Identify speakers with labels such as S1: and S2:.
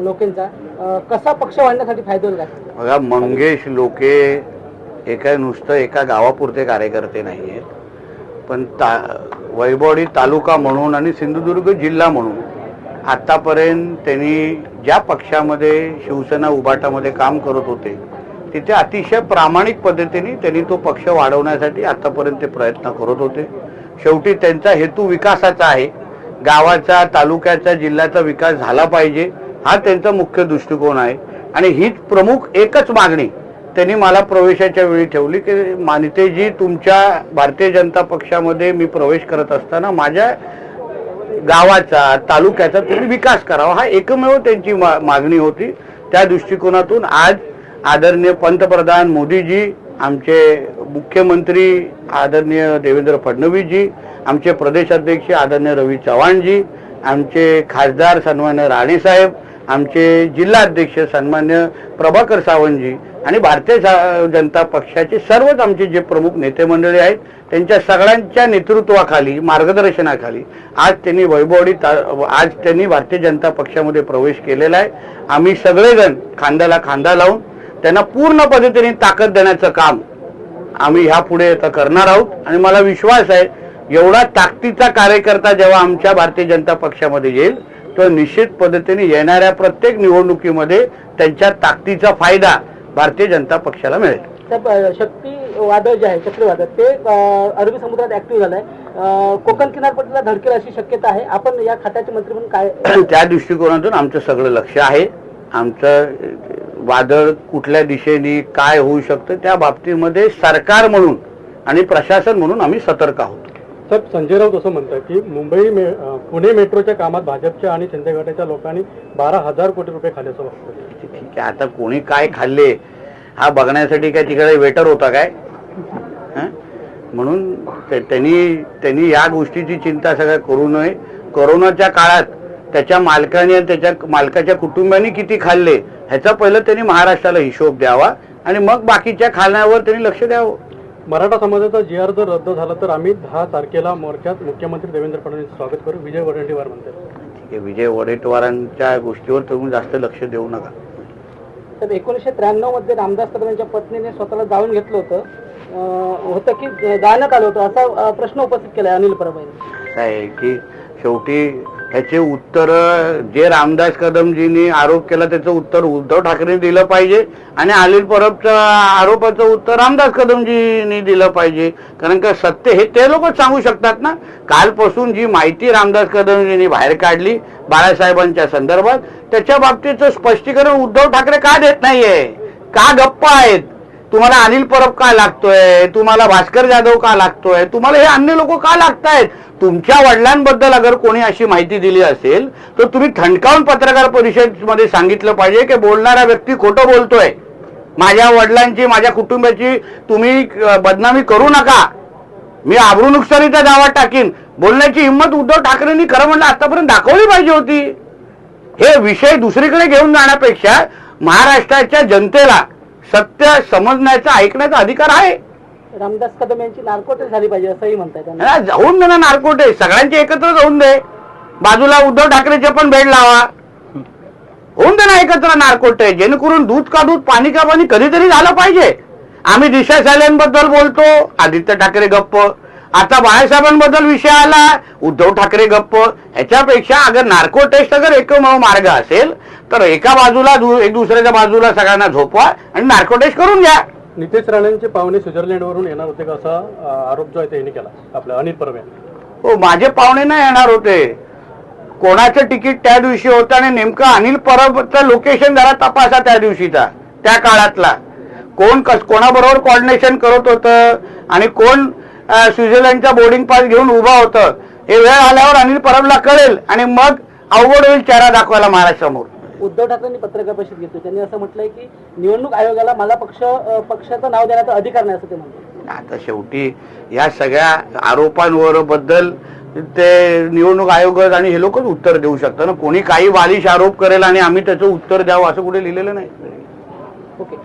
S1: लोकेंचा. कसा पक्ष वाढण्यासाठी फायदा होईल काय?
S2: बघा मंगेश लोके एका नुसतं एका गावापुरते कार्यकर्ते नाही आहेत पण ता वैभवडी तालुका म्हणून आणि सिंधुदुर्ग जिल्हा म्हणून आतापर्यंत त्यांनी ज्या पक्षामध्ये शिवसेना उभाटामध्ये काम करत होते तिथे अतिशय प्रामाणिक पद्धतीने त्यांनी तो पक्ष वाढवण्यासाठी आतापर्यंत ते प्रयत्न करत होते. शेवटी त्यांचा हेतू विकासाचा आहे. गावाचा तालुक्याचा जिल्ह्याचा विकास झाला पाहिजे. हा त्यांचा मुख्य दृष्टिकोन आहे. आणि हीच प्रमुख एकच मागणी त्यांनी मला प्रवेशाच्या वेळी ठेवली की मानितेजी तुमच्या भारतीय जनता पक्षामध्ये मी प्रवेश करत असताना माझ्या गावाचा तालुक्याचा तुम्ही विकास करावा. हा एकमेव त्यांची मा- मागणी होती. त्या दृष्टिकोनातून आज आदरणीय पंतप्रधान मोदीजी आमचे मुख्यमंत्री आदरणीय देवेंद्र फडणवीसजी आमचे प्रदेशाध्यक्ष आदरणीय रवी चव्हाणजी आमचे खासदार सन्मान्य राणेसाहेब आमचे जिल्हाध्यक्ष सन्मान्य प्रभाकर सावंतजी आणि भारतीय जनता पक्षाचे सर्वच आमचे जे प्रमुख नेते मंडळी आहेत त्यांच्या सगळ्यांच्या नेतृत्वाखाली मार्गदर्शनाखाली आज त्यांनी वैभवडी ता- आज त्यांनी भारतीय जनता पक्षामध्ये प्रवेश केलेला आहे. आम्ही सगळेजण खांद्याला खांदा लावून त्यांना पूर्ण पद्धतीने ताकद देण्याचं काम आम्ही ह्या पुढे आता करणार आहोत. आणि मला विश्वास आहे एवढा ताकदीचा कार्यकर्ता जेव्हा आमच्या भारतीय जनता पक्षामध्ये येईल तो निश्चित पद्धतीने येणाऱ्या प्रत्येक निवडणुकीमध्ये त्यांच्या ताकदीचा फायदा भारतीय जनता पक्षाला मिळेल.
S1: शक्ती वादळ जे आहे चक्रीवादळ ते अरबी समुद्रात ऍक्टिव्ह झालंय. कोकण किनारपट्टीला धडकेल अशी शक्यता आहे. आपण या खात्याचे मंत्री म्हणून काय
S2: त्या दृष्टिकोनातून आमचं सगळं लक्ष आहे. आमचं वादळ कुठल्या दिशेने काय होऊ शकतं त्या बाबतीमध्ये सरकार म्हणून आणि प्रशासन म्हणून आम्ही सतर्क आहोत.
S3: साहेब संजय राऊत असं म्हणतात की मुंबई मे पुणे मेट्रोच्या कामात भाजपच्या आणि शिंदे गटाच्या लोकांनी बारा हजार कोटी रुपये खाल्ले वाटतं.
S2: ठीक आहे आता कोणी काय खाल्ले हा बघण्यासाठी काय तिकडे वेटर होता काय? म्हणून त्यांनी त्यांनी या गोष्टीची चिंता सगळ्या करू नये. कोरोनाच्या काळात त्याच्या मालकाने आणि त्याच्या मालकाच्या कुटुंबाने किती खाल्ले ह्याचा पहिलं त्यांनी महाराष्ट्राला हिशोब द्यावा आणि मग बाकीच्या खाण्यावर त्यांनी लक्ष द्यावं.
S3: मराठा समाजाचा जी आर जर रद्द झाला तर आम्ही दहा तारखेला मोर्चात मुख्यमंत्री देवेंद्र फडणवीस स्वागत करू. विजय वडेट्टीवार म्हणतात.
S2: ठीक आहे विजय वडेट्टीवारांच्या गोष्टीवर तुम्ही जास्त लक्ष देऊ नका.
S1: तर एकोणीसशे त्र्याण्णवमध्ये रामदास कदम यांच्या पत्नीने स्वतःला जाळून घेतलं होतं. होतं की जाळण्यात आलं होतं असा प्रश्न उपस्थित केलाय अनिल परब यांनी.
S2: काय आहे की शेवटी ह्याचे उत्तर जे रामदास कदमजींनी आरोप केला त्याचं उत्तर उद्धव ठाकरेंनी दिलं पाहिजे. आणि अनिल परबच्या आरोपाचं उत्तर रामदास कदमजींनी दिलं पाहिजे. कारण का सत्य हे ते लोक सांगू शकतात ना? कालपासून जी माहिती रामदास कदमजींनी बाहेर काढली बाळासाहेबांच्या संदर्भात त्याच्या बाबतीचं स्पष्टीकरण उद्धव ठाकरे का देत नाहीये? का गप्प आहेत? तुम्हाला अनिल परब का लागतोय? तुम्हाला भास्कर जाधव का लागतोय? तुम्हाला हे अन्य लोक का लागतायत? तुमच्या वडिलांबद्दल अगर कोणी अशी माहिती दिली असेल तर तुम्ही थंडकावून पत्रकार परिषदेमध्ये सांगितलं पाहिजे की बोलणारा व्यक्ती खोटं बोलतोय. माझ्या वडिलांची माझ्या कुटुंबाची तुम्ही बदनामी करू नका. मी आबरू नुकसानीचा दावा टाकीन. बोलण्याची हिंमत उद्धव ठाकरेंनी खरं म्हणलं आतापर्यंत दाखवली पाहिजे होती. हे विषय दुसरीकडे घेऊन जाण्यापेक्षा महाराष्ट्राच्या जनतेला सत्य समजण्याचा ऐकण्याचा अधिकार आहे.
S1: रामदास कदम यांची नार्कोटेस झाली पाहिजे असंही म्हणतात
S2: हा, जाऊन दे ना नारकोटे सगळ्यांचे एकत्र जाऊन दे. बाजूला उद्धव ठाकरेचे पण भेट लावा. होऊन दे ना एकत्र नारकोटे जेणेकरून दूध का दूध पाणी का पाणी कधीतरी झालं पाहिजे. आम्ही दिशा साल्यांबद्दल बोलतो आदित्य ठाकरे गप्प. आता बाळासाहेबांबद्दल विषय आला उद्धव ठाकरे गप्प. ह्याच्यापेक्षा अगर नार्को टेस्ट अगर एकमेव मार्ग असेल तर एका बाजूला दु- एक दुसऱ्याच्या बाजूला सगळ्यांना झोपवा आणि नार्को टेस्ट करून घ्या.
S3: नितेश राणेंचे पाहुणे स्वित्झर्लंडवरून येणार होते का असा आरोप जो आहे त्यांनी केला आपल्या अनिल परब
S2: हो माझे पाहुणे नाही येणार होते. कोणाचं तिकीट त्या दिवशी होतं आणि नेमकं अनिल परबचं लोकेशन जरा तपासा त्या दिवशीचा त्या काळातला. कोण कस कोणाबरोबर कॉर्डिनेशन करत होतं आणि कोण स्वित्झर्लंडचा बोर्डिंग पास घेऊन उभा होतं हे वेळ आल्यावर अनिल परबला कळेल आणि मग अवघड होईल चेहरा दाखवायला महाराष्ट्रासमोर
S1: उद्धव ठाकरेंनी पत्रकार परिषद घेतली त्यांनी असं म्हटलंय की निवडणूक आयोगाला मला पक्ष पक्षाचं नाव देण्याचा अधिकार नाही असं ते म्हणतात.
S2: आता शेवटी या सगळ्या आरोपांवर बद्दल ते निवडणूक आयोग आणि हे लोकच उत्तर देऊ शकतात ना. कोणी काही बालिश आरोप करेल आणि आम्ही त्याचं उत्तर द्यावं असं कुठे लिहिलेलं नाही.
S1: ओके.